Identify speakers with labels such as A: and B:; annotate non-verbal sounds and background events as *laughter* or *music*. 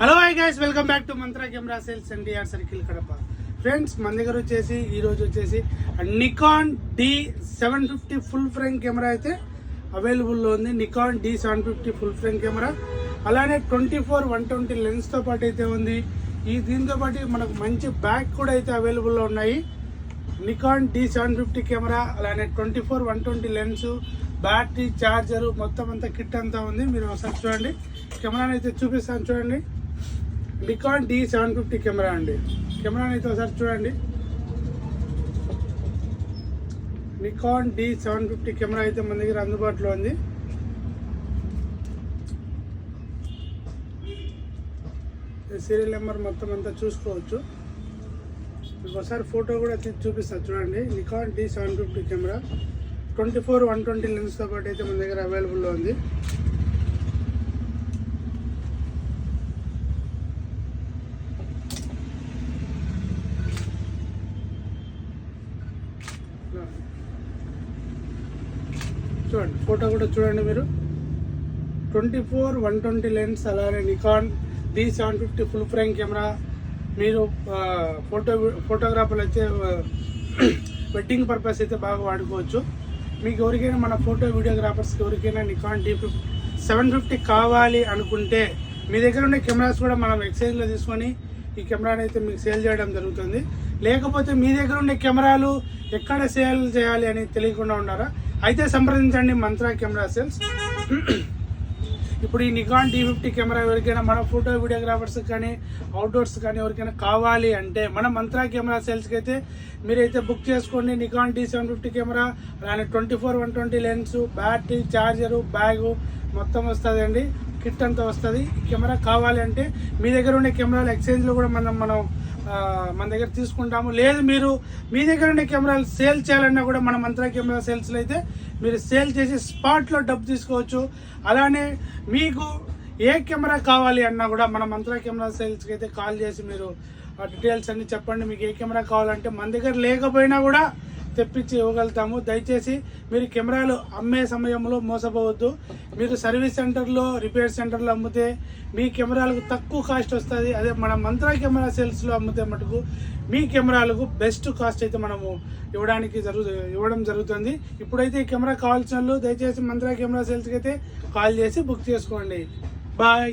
A: Hello hi guys welcome back to Mantra camera sales NTR circle Kadapa friends మన దగ్గర వచ్చేసి ఈరోజు వచ్చేసి Nikon D seven fifty full frame camera అయితే అవైలబుల్లో ఉంది. Nikon D seven fifty full frame camera అలానే ట్వంటీ ఫోర్ వన్ ట్వంటీ లెన్స్తో పాటు అయితే ఉంది. ఈ దీంతో పాటు మనకు మంచి బ్యాగ్ కూడా అయితే అవైలబుల్లో ఉన్నాయి. Nikon D seven fifty camera అలానే twenty four one twenty lens battery charger మొత్తం అంతా కిట్ అంతా ఉంది. మీరు ఒకసారి చూడండి. కెమెరాని అయితే చూపిస్తాను చూడండి. Nikon D seven fifty camera అండి. కెమెరాని అయితే ఒకసారి చూడండి. Nikon D seven fifty camera అయితే మన దగ్గర అందుబాటులో ఉంది. సీరియల్ నెంబర్ మొత్తం అంతా చూసుకోవచ్చు. మీకు ఒకసారి ఫోటో కూడా తీసి చూపిస్తాను చూడండి. Nikon D seven fifty camera twenty four one twenty లెన్స్తో పాటు అయితే మన దగ్గర అవైలబుల్లో ఉంది. చూడండి ఫోటో కూడా చూడండి మీరు. Twenty four one twenty lens అలానే Nikon D seven fifty full frame camera. మీరు ఫోటో ఫోటోగ్రాఫర్లు అయితే *clears throat* వెడ్డింగ్ పర్పస్ అయితే బాగా వాడుకోవచ్చు. మీకు ఎవరికైనా మన ఫోటో వీడియోగ్రాఫర్స్కి ఎవరికైనా Nikon D fifty seven fifty కావాలి అనుకుంటే మీ దగ్గర ఉండే కెమెరాస్ కూడా మనం ఎక్స్చేంజ్లో తీసుకొని ఈ కెమెరాని అయితే మీకు సేల్ చేయడం జరుగుతుంది. లేకపోతే మీ దగ్గర ఉండే కెమెరాలు ఎక్కడ సేల్ చేయాలి అని తెలియకుండా ఉన్నారా అయితే సంప్రదించండి మంత్రా కెమెరా సెల్స్. ఇప్పుడు ఈ నికాన్ డీ ఫిఫ్టీ కెమెరా ఎవరికైనా మన ఫోటో వీడియోగ్రాఫర్స్ కానీ అవుట్డోర్స్ కానీ ఎవరికైనా కావాలి అంటే మన మంత్రా కెమెరా సేల్స్కి అయితే మీరైతే బుక్ చేసుకోండి. Nikon D seven fifty camera అలానే twenty four one twenty lens battery charger bag మొత్తం వస్తుందండి. కిట్ అంతా వస్తుంది. కెమెరా కావాలి అంటే మీ దగ్గర ఉండే కెమెరాలు ఎక్స్చేంజ్లో కూడా మనం మనం మన దగ్గర తీసుకుంటాము. లేదు మీరు మీ దగ్గర ఉన్న కెమెరాలు సేల్ చేయాలన్నా కూడా మన మంత్రా కెమెరా సేల్స్లో అయితే మీరు సేల్ చేసి స్పాట్లో డబ్బు తీసుకోవచ్చు. అలానే మీకు ఏ కెమెరా కావాలి అన్నా కూడా మన మంత్రా కెమెరా సేల్స్కి అయితే కాల్ చేసి మీరు డీటెయిల్స్ అన్ని చెప్పండి. మీకు ఏ కెమెరా కావాలంటే మన దగ్గర లేకపోయినా కూడా తెప్పించి ఇవ్వగలుగుతాము. దయచేసి మీరు కెమెరాలు అమ్మే సమయంలో మోసపోవద్దు. మీరు సర్వీస్ సెంటర్లో రిపేర్ సెంటర్లో అమ్మితే మీ కెమెరాలకు తక్కువ కాస్ట్ వస్తుంది. అదే మన మంత్రా కెమెరా సేల్స్లో అమ్మితే మటుకు మీ కెమెరాలకు బెస్ట్ కాస్ట్ అయితే మనము ఇవ్వడానికి జరుగు ఇవ్వడం జరుగుతుంది. ఇప్పుడైతే ఈ కెమెరా కావాల్సిన వాళ్ళు దయచేసి మంత్రా కెమెరా సేల్స్కి అయితే కాల్ చేసి బుక్ చేసుకోండి. బాయ్.